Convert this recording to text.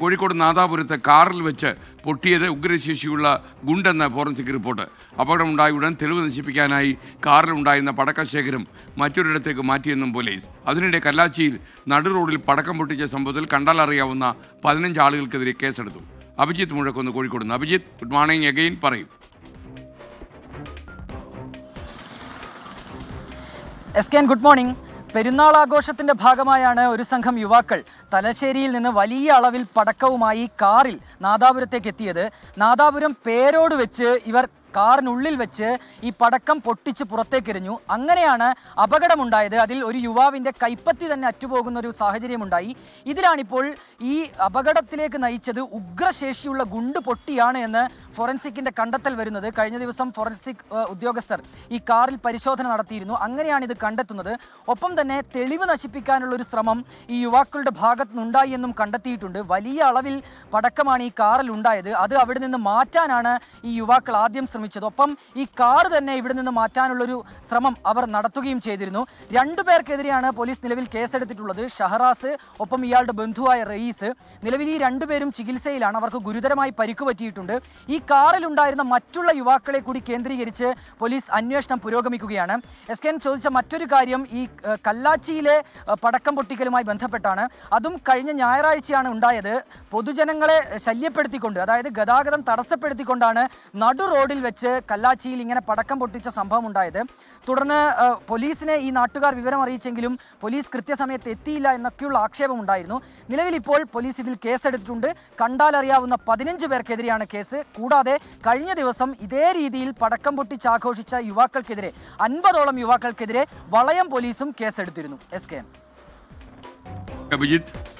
കോഴിക്കോട് നാദാപുരത്ത് കാറിൽ വെച്ച് പൊട്ടിയത് ഉഗ്രശേഷിയുള്ള ഗുണ്ടെന്ന ഫോറൻസിക് റിപ്പോർട്ട്. അപകടമുണ്ടായ ഉടൻ തെളിവ് നശിപ്പിക്കാനായി കാറിലുണ്ടായിരുന്ന പടക്കശേഖരം മറ്റൊരിടത്തേക്ക് മാറ്റിയെന്നും പോലീസ്. അതിനിടെ കല്ലാച്ചിയിൽ നടു റോഡിൽ പടക്കം പൊട്ടിച്ച സംഭവത്തിൽ കണ്ടാലറിയാവുന്ന പതിനഞ്ച് ആളുകൾക്കെതിരെ കേസെടുത്തു. അഭിജിത്ത് മുഴക്കൊന്ന് കോഴിക്കോട് നിന്ന് അഭിജിത്ത് ഗുഡ് മോർണിംഗ് അഗെയിൻ പറയും. S K good morning. Perunnal ആഘോഷത്തിന്റെ ഭാഗമായാണ് ഒരു സംഘം യുവാക്കൾ തലശ്ശേരിയിൽ നിന്ന് വലിയ അളവിൽ പടക്കവുമായി കാറിൽ നാദാപുരത്തേക്ക് എത്തിയത്. നാദാപുരം പേരോട് വെച്ച് ഇവർ കാറിനുള്ളിൽ വെച്ച് ഈ പടക്കം പൊട്ടിച്ച് പുറത്തേക്കെറിഞ്ഞു അങ്ങനെയാണ് അപകടമുണ്ടായത്. അതിൽ ഒരു യുവാവിന്റെ കൈപ്പത്തി തന്നെ അറ്റുപോകുന്ന ഒരു സാഹചര്യമുണ്ടായി. ഇതിലാണിപ്പോൾ ഈ അപകടത്തിലേക്ക് നയിച്ചത് ഉഗ്രശേഷിയുള്ള ഗുണ്ട് പൊട്ടിയാണ് എന്ന് ഫോറൻസിക്കിന്റെ കണ്ടെത്തൽ വരുന്നത് കഴിഞ്ഞ ദിവസം ഫോറൻസിക് ഉദ്യോഗസ്ഥർ ഈ കാറിൽ പരിശോധന നടത്തിയിരുന്നു. അങ്ങനെയാണ് ഇത് കണ്ടെത്തുന്നത്. ഒപ്പം തന്നെ തെളിവ് നശിപ്പിക്കാനുള്ള ഒരു ശ്രമം ഈ യുവാക്കളുടെ ഭാഗത്തു നിന്നുണ്ടായി എന്നും കണ്ടെത്തിയിട്ടുണ്ട്. വലിയ അളവിൽ പടക്കമാണ് ഈ കാറിൽ ഉണ്ടായത്. അത് അവിടെ നിന്ന് മാറ്റാനാണ് ഈ യുവാക്കൾ ആദ്യം ശ്രമിച്ചത്. ഒപ്പം ഈ കാർ തന്നെ ഇവിടെ നിന്ന് മാറ്റാനുള്ളൊരു ശ്രമം അവർ നടത്തുകയും ചെയ്തിരുന്നു. രണ്ടു പേർക്കെതിരെയാണ് പോലീസ് നിലവിൽ കേസെടുത്തിട്ടുള്ളത്. ഷഹറാസ് ഒപ്പം ഇയാളുടെ ബന്ധുവായ റയീസ്. നിലവിൽ ഈ രണ്ടുപേരും ചികിത്സയിലാണ്. അവർക്ക് ഗുരുതരമായി പരിക്ക് പറ്റിയിട്ടുണ്ട്. ഈ കാറിലുണ്ടായിരുന്ന മറ്റുള്ള യുവാക്കളെ കൂടി കേന്ദ്രീകരിച്ച് പോലീസ് അന്വേഷണം പുരോഗമിക്കുകയാണ്. എസ് കെ ചോദിച്ച മറ്റൊരു കാര്യം ഈ കല്ലാച്ചിയിലെ പടക്കം പൊട്ടിക്കലുമായി ബന്ധപ്പെട്ടാണ്. അതും കഴിഞ്ഞ ഞായറാഴ്ചയാണ് ഉണ്ടായത്. പൊതുജനങ്ങളെ ശല്യപ്പെടുത്തിക്കൊണ്ട് അതായത് ഗതാഗതം തടസ്സപ്പെടുത്തിക്കൊണ്ടാണ് നടു റോഡിൽ വെച്ച് കല്ലാച്ചിയിൽ ഇങ്ങനെ പടക്കം പൊട്ടിച്ച സംഭവം ഉണ്ടായത്. തുടർന്ന് പോലീസിനെ ഈ നാട്ടുകാർ വിവരം അറിയിച്ചെങ്കിലും പോലീസ് കൃത്യസമയത്ത് എത്തിയില്ല എന്നൊക്കെയുള്ള ആക്ഷേപമുണ്ടായിരുന്നു നിലവിൽ ഇപ്പോൾ പോലീസ് ഇതിൽ കേസെടുത്തിട്ടുണ്ട്. കണ്ടാലറിയാവുന്ന പതിനഞ്ച് പേർക്കെതിരെയാണ് കേസ്. കൂടാതെ കഴിഞ്ഞ ദിവസം ഇതേ രീതിയിൽ പടക്കം പൊട്ടിച്ച് ആഘോഷിച്ച യുവാക്കൾക്കെതിരെ അൻപതോളം യുവാക്കൾക്കെതിരെ വളയം പോലീസും കേസെടുത്തിരുന്നു. S K Abhijith